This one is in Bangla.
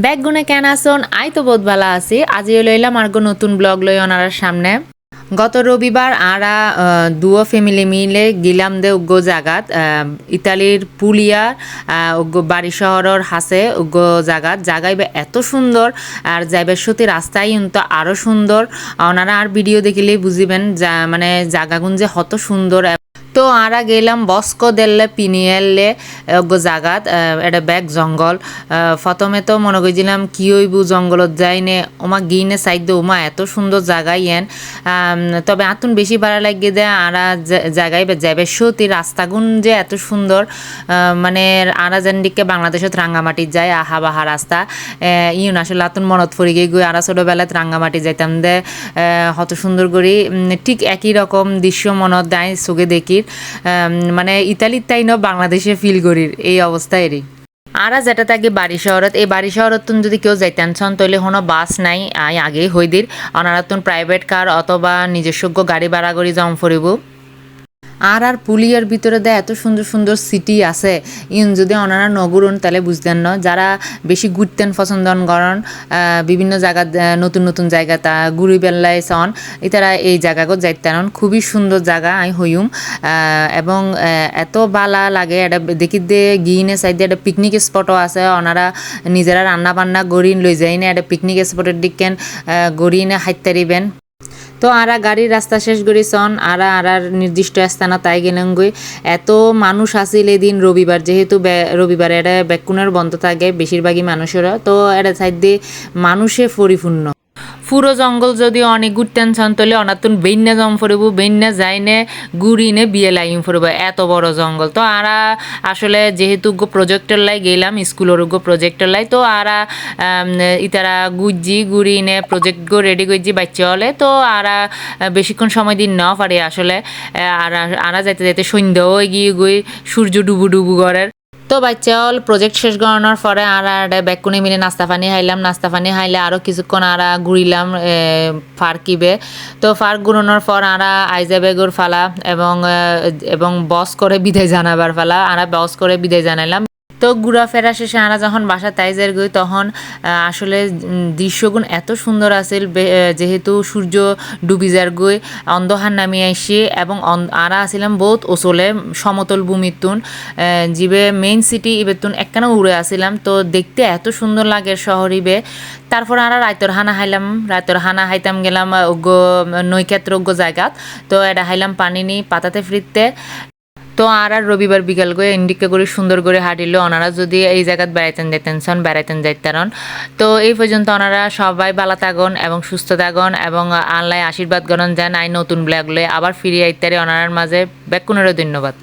ব্যাগগুনে কেন আসন আই তো ভালো আছি। আজি লইলাম আর নতুন ব্লগ লই ওনার সামনে। গত রবিবার আরা দুও ফ্যামিলি মিলে গিলাম দে উগ্গ জাগাত। ইতালির পুলিয়া উগ্গ বাড়ি শহরের হাসে উগ্গ জাগাত। জাগাইবে এত সুন্দর আর যাইবে সত্যি রাস্তায় কিন্তু আরও সুন্দর। ওনারা আর ভিডিও দেখিলেই বুঝিবেন, যা মানে জাগাগুন যে কত সুন্দর তো আরা গেলাম বস্কো দেললে পিনিয়েললে জাগাত এটা ব্যাগ জঙ্গল। প্রথমে তো মনে করছিলাম কি হইব জঙ্গলত যাই নে ওমা গিনে সাইড ওমা এত সুন্দর জায়গা এন। তবে আতুন বেশি ভাড়া লাগে দে আরা জায়গায় যাবে সত্যি রাস্তাগুন যে এত সুন্দর মানে আরা যেন দিকে বাংলাদেশত রাঙ্গামাটিত যায় আহা বাহা রাস্তা। ইউন আসলে আতুন মনত পড়ে গিয়ে গই আরা ছোটবেলাত রাঙ্গামাটি যাইতাম দে। আহ, কত সুন্দর করি। ঠিক একই রকম দৃশ্য মনত দেয় চোখে দেখি। আম, মানে ইতালির তাই ন বাংলাদেশে ফিল করির এই অবস্থায় আর যেটা থাকে বাড়ি শহরত এই বাড়ি শহরত যদি কেউ যাইতেন ছন তাহলে কোনো বাস নাই আই আগেই হইদির দির। অনারা তুন প্রাইভেট কার অথবা নিজস্ব গাড়ি ভাড়া করে যাওয়া ফুরিব। আর আর পুলিয়ার ভিতরে দেয় এত সুন্দর সুন্দর সিটি আছে। ইন যদি ওনারা নগরুন তাহলে বুঝতেন না। যারা বেশি ঘুরতেন পছন্দ করেন বিভিন্ন জায়গা নতুন নতুন জায়গা তা ঘুরি বেল্লাই সন এতারা এই জায়গাগত যাইতেন খুবই সুন্দর জায়গা, আই হইম এবং এত বালা লাগে, এটা দেখি দে গিনে সাইডে একটা পিকনিক স্পটও আছে। ওনারা নিজেরা রান্না বান্না গড়িন লই যাই না একটা পিকনিক স্পটের দিকেন গড়িনে হাইতারিবেন তো আরা গাড়ির রাস্তা শেষ করে সন আরা আরার নির্দিষ্ট স্থানা তাই গেলেন গই এত মানুষ আসিল এদিন রবিবার, যেহেতু রবিবার এটা বেকুনের বন্ধ থাকে, বেশিরভাগই মানুষেরা। তো এটা সাইড দিয়ে মানুষে পরিপূর্ণ। পুরো জঙ্গল যদি অনেক ঘুরতেন, ছন তাহলে অনাতুন বেন্যা জম ফুরব বেন্যা যাইনে গুড়িনে বিয়ে লাইন ফুরব, এত বড় জঙ্গল। তো আরা আসলে যেহেতু গো প্রজেক্টর লাই গেলাম, স্কুলের গো প্রজেক্টর লাই, তো আরা ইতারা গুজি গুড়িনে প্রজেক্ট গো রেডি করছি বাচ্চা হলে, তো আরা বেশিক্ষণ সময় দিন ন পারে আসলে আরা আরা যাইতে যাইতে সন্ধ্যাও গিয়ে গই, সূর্য ডুবু ডুবু ঘরের। তো বাচ্চা হল প্রজেক্ট শেষ করানোর পরে আর আর ব্যাকুনে মিলে নাস্তা পানি হাইলাম নাস্তা পানি হাইলে আরও কিছুক্ষণ আরা ঘুরিলাম ফার কিবে। তো ফার ঘুরানোর পর আরা আইজা বেগুর ফালা এবং এবং বস করে বিদায় জানাবার ফালা, আর বস করে বিদায় জানাইলাম। তো ঘোরাফেরা শেষে আমরা যখন বাসা তাইজের গই তখন আসলে দৃশ্যগুণ এত সুন্দর আছিল যেহেতু সূর্য ডুবি যার গই অন্ধহার নামিয়ে আসি এবং আরা আসিলাম বহুত ওচলে সমতল ভূমির তুন আহ, জিবে মেইন সিটি ইবেতুন একখানা উড়ে আসিলাম তো দেখতে এত সুন্দর লাগে শহর ইবে। তারপর আমরা রায়তর হানা হাইলাম রায়তর হানা হাইতাম গেলাম ওগ্য জায়গাত তো এটা হাইলাম পানি নি পাতাতে ফ্রিতে। তো আর আর রবিবার বিকাল করে ইন্ডিকা করে সুন্দর করে হাঁটিল। ওনারা যদি এই জায়গাত বেড়াইতেন, যেতেন সন বেড়াইতেন যাইতারন। তো এই পর্যন্ত ওনারা সবাই বালা থাকুন এবং সুস্থ থাকুন এবং আল্লাহ আশীর্বাদ গণন যান আই নতুন ব্ল্যাগ লয়ে আবার ফিরিয়ে আইতারে। ওনারার মাঝে ব্যাকুনেরও ধন্যবাদ।